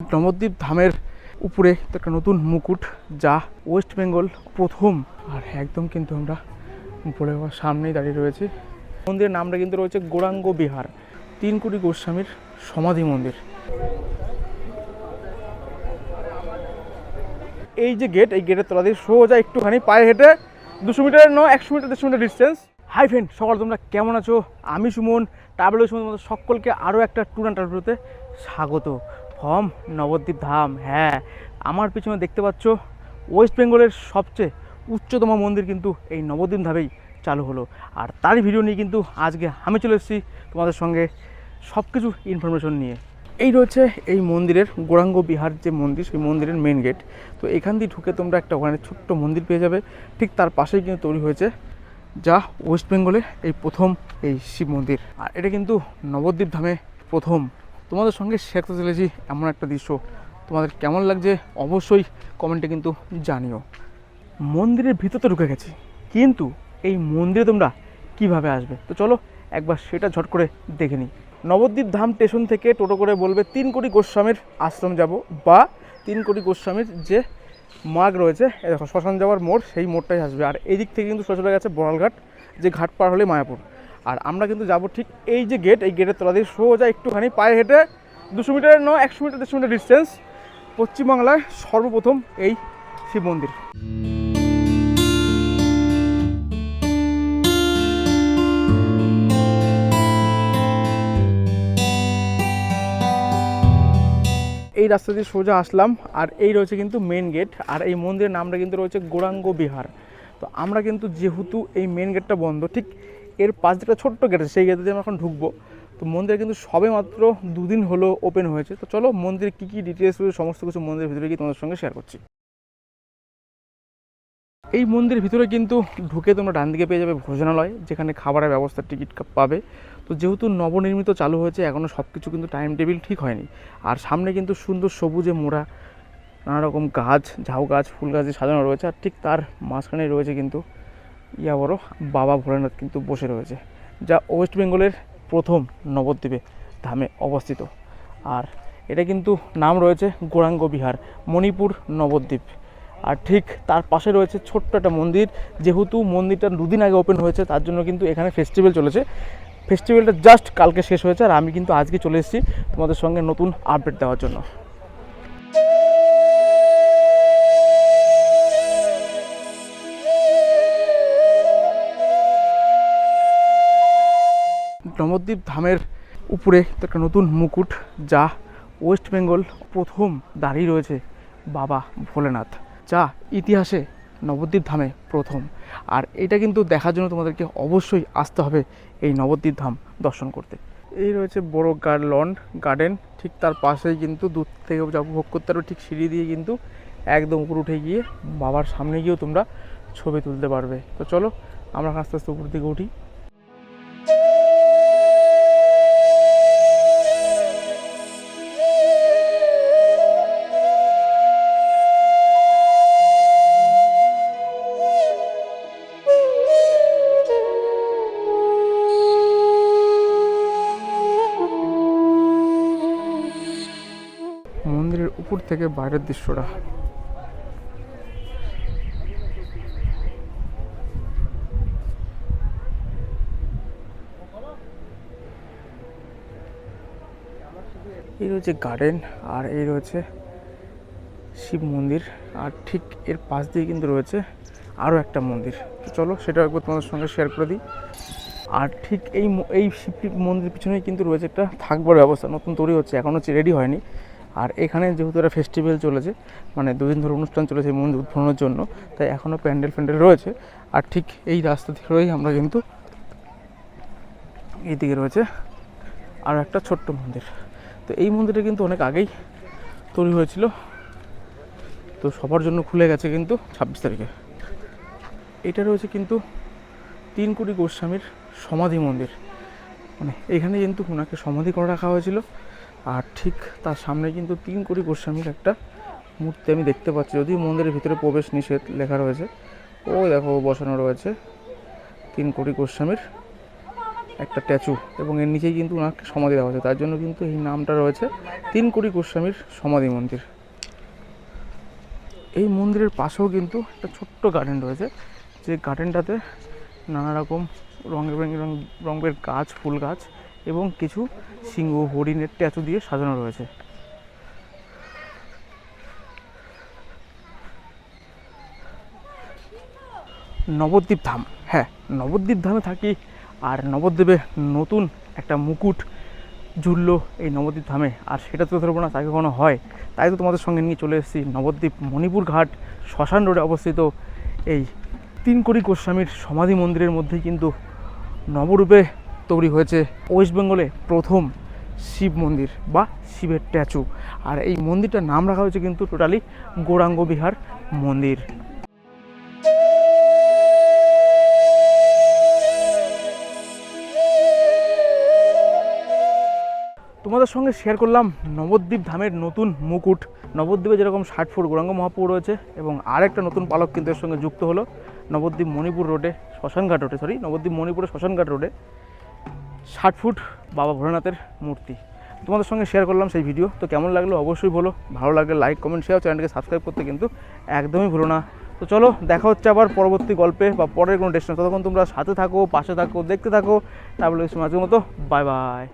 নবদ্বীপ ধামের উপরে একটা নতুন মুকুট, যা ওয়েস্ট বেঙ্গল প্রথম, আর একদম কিন্তু আমরা উপরে সামনেই দাঁড়িয়ে রয়েছি। মন্দিরের নামটা কিন্তু রয়েছে গোরাঙ্গ বিহার, তিন কোটি গোস্বামীর সমাধি মন্দির। এই যে গেট এই গেটের তলা দিয়ে সোজা একটুখানি পায়ে হেঁটে দুশো মিটারের নয়, একশো মিটার, দেড়শো মিটার ডিস্টেন্স হাই ফ্রেন্ড সকাল তোমরা কেমন আছো? আমি সুমন ট্রাভেল সুমন তোমাদের সকলকে আরও একটা ট্যুর অ্যান্ড ট্রাভেলতে স্বাগত। ফর্ম নবদ্বীপ ধাম হ্যাঁ। আমার পিছনে দেখতে পাচ্ছ ওয়েস্ট বেঙ্গলের সবচেয়ে উচ্চতম মন্দির কিন্তু এই নবদ্বীপ ধামেই চালু হলো। আর তারই ভিডিও নিয়ে কিন্তু আজকে আমি চলে এসেছি তোমাদের সঙ্গে সব কিছু ইনফরমেশন নিয়ে। এই রয়েছে এই মন্দিরের গৌরাঙ্গ বিহার যে মন্দির, সেই মন্দিরের মেন গেট তো এখান দিয়ে ঢুকে তোমরা একটা ওখানে ছোট্ট মন্দির পেয়ে যাবে। ঠিক তার পাশেই কিন্তু তৈরি হয়েছে যা ওয়েস্ট বেঙ্গলে এই প্রথম এই শিব মন্দির। আর এটা কিন্তু নবদ্বীপ ধামে প্রথম। তোমাদের সঙ্গে শেয়ার করতে চলেছি এমন একটা দৃশ্য। তোমাদের কেমন লাগছে অবশ্যই কমেন্টে কিন্তু জানিও। মন্দিরের ভিতর তো ঢুকে গেছি, কিন্তু এই মন্দিরে তোমরা কীভাবে আসবে? তো চলো একবার সেটা ঝট করে দেখে নিই। নবদ্বীপ ধাম স্টেশন থেকে টোটো করে বলবে, তিন কোটি গোস্বামীর আশ্রম যাব। বা, তিন কোটি গোস্বামীর যে মার্গ রয়েছে দেখো, শ্মশান যাওয়ার মোড়, সেই মোড়টাই আসবে। আর এই দিক থেকে কিন্তু সোজা গেছে বড়ালঘাট, যে ঘাট পার হলে মায়াপুর। আর আমরা কিন্তু যাব ঠিক এই যে গেট এই গেটের তলা দিয়ে সোজা একটুখানি পায়ে হেঁটে দুশো মিটারের নয়, একশো মিটার, দেড়শো মিটার ডিস্টেন্স পশ্চিমবাংলায় সর্বপ্রথম এই শিব মন্দির। এই রাস্তা দিয়ে সোজা আসলাম আর এই রয়েছে কিন্তু মেন গেট আর এই মন্দিরের নামটা কিন্তু রয়েছে গোরাঙ্গ বিহার। তো আমরা কিন্তু যেহেতু এই মেন গেটটা বন্ধ, ঠিক এর পাশ একটা ছোট্ট গেট আছে, সেই গেটে দিয়ে আমরা এখন ঢুকবো। তো মন্দিরে কিন্তু সবে মাত্র দুদিন হলো ওপেন হয়েছে। তো চলো মন্দিরে কী কী ডিটেলস রয়েছে, সমস্ত কিছু মন্দিরের ভিতরে গিয়ে তোমাদের সঙ্গে শেয়ার করছি। এই মন্দিরের ভিতরে কিন্তু ঢুকে তোমরা ডান দিকে পেয়ে যাবে ভোজনালয়, যেখানে খাবারের ব্যবস্থা টিকিট পাবে। তো যেহেতু নবনির্মিত চালু হয়েছে এখনও সব কিছু কিন্তু টাইম টেবিল ঠিক হয়নি। আর সামনে কিন্তু সুন্দর সবুজে মোড়া নানা রকম গাছ, ঝাউ গাছ, ফুল গাছ সাজানো রয়েছে। আর ঠিক তার মাঝখানে রয়েছে কিন্তু ইয়া বড় বাবা ভোলেনাথ কিন্তু বসে রয়েছে, যা ওয়েস্ট বেঙ্গলের প্রথম নবদ্বীপে ধামে অবস্থিত। আর এটা কিন্তু নাম রয়েছে গোরাঙ্গ বিহার, মণিপুর নবদ্বীপ। আর ঠিক তার পাশে রয়েছে ছোট্ট একটা মন্দির, যেহেতু মন্দিরটা দুদিন আগে ওপেন হয়েছে, তার জন্য কিন্তু এখানে ফেস্টিভ্যাল চলেছে। ফেস্টিভ্যালটা জাস্ট কালকে শেষ হয়েছে, আর আমি কিন্তু আজকে চলে এসেছি তোমাদের সঙ্গে নতুন আপডেট দেওয়ার জন্য। নবদ্বীপ ধামের উপরে একটা নতুন মুকুট, যা ওয়েস্ট বেঙ্গল প্রথম দাঁড়িয়ে রয়েছে বাবা ভোলেনাথ, যা ইতিহাসে নবদ্বীপ ধামে প্রথম। আর এটা কিন্তু দেখার জন্য তোমাদেরকে অবশ্যই আসতে হবে এই নবদ্বীপ ধাম দর্শন করতে। এই রয়েছে বড় গার্ড লন গার্ডেন, ঠিক তার পাশেই কিন্তু দূর থেকে যা উপভোগ করতে পারবে, ঠিক সিঁড়ি দিয়ে কিন্তু একদম উপর উঠে গিয়ে বাবার সামনে গিয়েও তোমরা ছবি তুলতে পারবে। তো চলো, আমরা আস্তে আস্তে উপর দিকে উঠি। থেকে বাইরের দৃশ্যটা। এই রয়েছে গার্ডেন আর এই রয়েছে শিব মন্দির। আর ঠিক এর পাশ দিয়ে কিন্তু রয়েছে আরও একটা মন্দির। তো চলো সেটাও একবার তোমাদের সঙ্গে শেয়ার করে দিই। আর ঠিক এই এই শিব মন্দির পিছনেই কিন্তু রয়েছে একটা থাকবার ব্যবস্থা। নতুন তৈরি হচ্ছে এখনও রেডি হয়নি। আর এখানে যেহেতু একটা ফেস্টিভ্যাল চলেছে মানে দুদিন ধরে অনুষ্ঠান চলেছে মন্দির উদ্বোধনের জন্য, তাই এখনও প্যান্ডেল ফ্যান্ডেল রয়েছে। আর ঠিক এই রাস্তা ধরেই আমরা কিন্তু এইদিকে রয়েছে আর একটা ছোট্ট মন্দির। তো এই মন্দিরটা কিন্তু অনেক আগেই তৈরি হয়েছিল। তো সবার জন্য খুলে গেছে কিন্তু ছাব্বিশ তারিখে। এটা রয়েছে কিন্তু তিন কোটি গোস্বামীর সমাধি মন্দির। মানে এখানে কিন্তু ওনাকে সমাধি করে রাখা হয়েছিল। আর ঠিক তার সামনে কিন্তু তিন কোটি গোস্বামীর একটা মূর্তি আমি দেখতে পাচ্ছি। যদিও মন্দিরের ভিতরে প্রবেশ নিষেধ লেখা রয়েছে। ও দেখো বসানো রয়েছে তিন কোটি গোস্বামীর একটা স্ট্যাচু এবং এর নিচেই কিন্তু ওনাকে সমাধি দেওয়া হয়েছে। তার জন্য কিন্তু এই নামটা রয়েছে তিন কোটি গোস্বামীর সমাধি মন্দির। এই মন্দিরের পাশেও কিন্তু একটা ছোট্ট গার্ডেন রয়েছে। যে গার্ডেনটাতে নানা রকম রঙের রঙের রঙের গাছ, ফুল গাছ এবং কিছু সিংহ হরিণের ট্যাচু দিয়ে সাজানো রয়েছে। নবদ্বীপ ধাম। হ্যাঁ নবদ্বীপ ধামে থাকি আর নবদ্বীপে নতুন একটা মুকুট ঝুললো এই নবদ্বীপ ধামে। আর সেটা তো ধরবো না তাকে কোনো হয়। তাই তো তোমাদের সঙ্গে নিয়ে চলে এসেছি নবদ্বীপ মণিপুর ঘাট, শ্মশান রোডে অবস্থিত এই তিন কোটি গোস্বামীর সমাধি মন্দিরের মধ্যেই কিন্তু নবরূপে তৈরি হয়েছে ওয়েস্ট বেঙ্গলে প্রথম শিব মন্দির বা শিবের স্ট্যাচু আর এই মন্দিরটার নাম রাখা হয়েছে কিন্তু টোটালি গৌরাঙ্গ বিহার মন্দির। তোমাদের সঙ্গে শেয়ার করলাম নবদ্বীপ ধামের নতুন মুকুট। নবদ্বীপে যেরকম ষাট ফুট গৌরাঙ্গ মহাপুর রয়েছে এবং আরেকটা নতুন পালক কিন্তু এর সঙ্গে যুক্ত হলো নবদ্বীপ মণিপুর রোডে শ্মশানঘাট রোডে সরি নবদ্বীপ মণিপুরে শ্মশানঘাট রোডে। ষাট ফুট বাবা ভোলেনাথের মূর্তি। তোমাদের সঙ্গে শেয়ার করলাম সেই ভিডিও তো কেমন লাগল অবশ্যই বলো। ভালো লাগলে লাইক কমেন্ট শেয়ার চ্যানেলকে সাবস্ক্রাইব করতে কিন্তু একদমই ভুলো না। তো চলো, দেখা হচ্ছে আবার পরবর্তী গল্পে বা পরের কোনো ডেস্টিনেশন ততক্ষণ তোমরা সাথে থাকো, পাশে থাকো, দেখতে থাকো। তাহলে আজকের মতো। Bye bye